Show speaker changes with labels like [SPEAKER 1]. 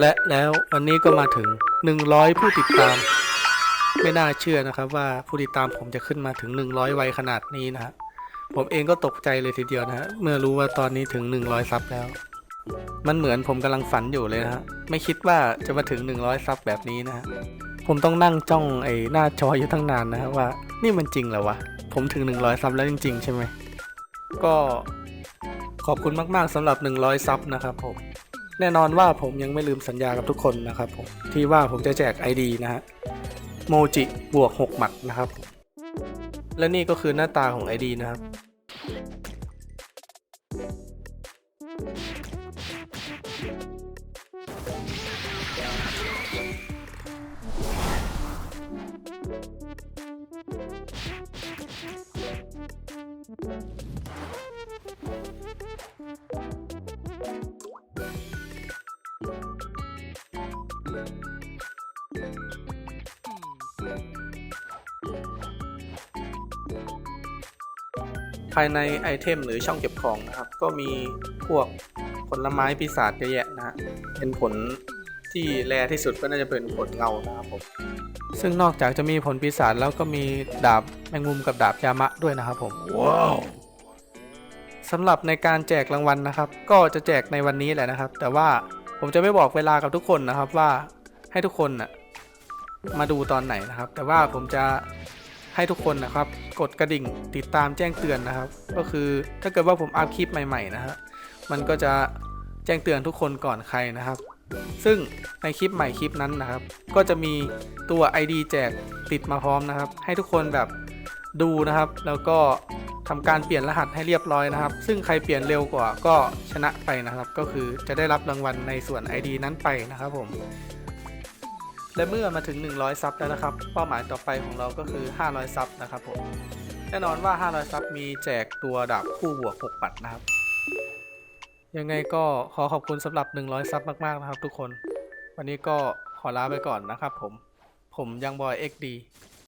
[SPEAKER 1] และแล้ววันนี้ก็มาถึง 100 ผู้ติดตาม ไม่น่าเชื่อนะครับว่าผู้ติดตามผมจะขึ้นมาถึง 100 ไวขนาดนี้นะฮะผมเองก็ตกใจเลยทีเดียวนะฮะเมื่อรู้ว่าตอนนี้ถึง 100 ซับแล้ว มันเหมือนผมกำลังฝันอยู่เลยนะฮะไม่คิดว่าจะมาถึง 100 ซับแบบนี้นะฮะผมต้องนั่งจ้องไอ้หน้าจออยู่ตั้งนานนะฮะว่านี่มันจริงเหรอวะผมถึง 100 ซับแล้วจริง ๆ ใช่ไหมก็ขอบคุณมาก ๆสำหรับ 100 ซับนะครับผม แน่นอนว่าผมยังไม่ลืมสัญญากับทุกคนนะครับผมที่ว่าผมจะแจก ID นะฮะโมจิบวก 6 หมัดนะครับผมและนี่ก็คือหน้าตาของ ID นะครับ ภายในไอเทมหรือช่องเก็บของนะครับ ก็มีพวกผลไม้ปีศาจเยอะแยะนะฮะเป็นผลที่แรที่สุดก็น่าจะเป็นผลเงานะครับผมซึ่งนอกจากจะมีผลปีศาจแล้วก็มีดาบแมงมุมกับดาบยามะด้วยนะครับผมว้าวสำหรับในการแจกรางวัลนะครับ ก็จะแจกในวันนี้แหละนะครับ แต่ว่า ผมจะไม่บอกเวลากับทุกคนนะครับว่าให้ทุกคนน่ะมาดูตอนไหนนะครับ แต่ว่าผมจะให้ทุกคนนะครับ กดกระดิ่งติดตามแจ้งเตือนนะครับ ก็คือถ้าเกิดว่าผมอัพคลิปใหม่ๆนะฮะมันก็จะแจ้งเตือนทุกคนก่อนใครนะครับ ซึ่งในคลิปใหม่คลิปนั้นนะครับ ก็จะมีตัว ID แจกติดมาพร้อมนะครับ ให้ทุกคนแบบดูนะครับ แล้วก็ ทำการเปลี่ยนรหัสให้เรียบร้อยนะครับ ซึ่งใครเปลี่ยนเร็วกว่าก็ชนะไปนะครับ ก็คือจะได้รับรางวัลในส่วน ID นั้นไปนะครับผม และเมื่อมาถึง 100 ซับแล้วนะครับ เป้าหมายต่อไปของเราก็คือ 500 ซับนะครับผม แน่นอนว่า 500 ซับมีแจกตัวดาบคู่บวก6ปัดนะครับ ยังไงก็ขอขอบคุณสำหรับ 100 ซับมากๆนะครับ ทุกคน วันนี้ก็ขอลาไปก่อนนะครับผม ผมยังบอย XD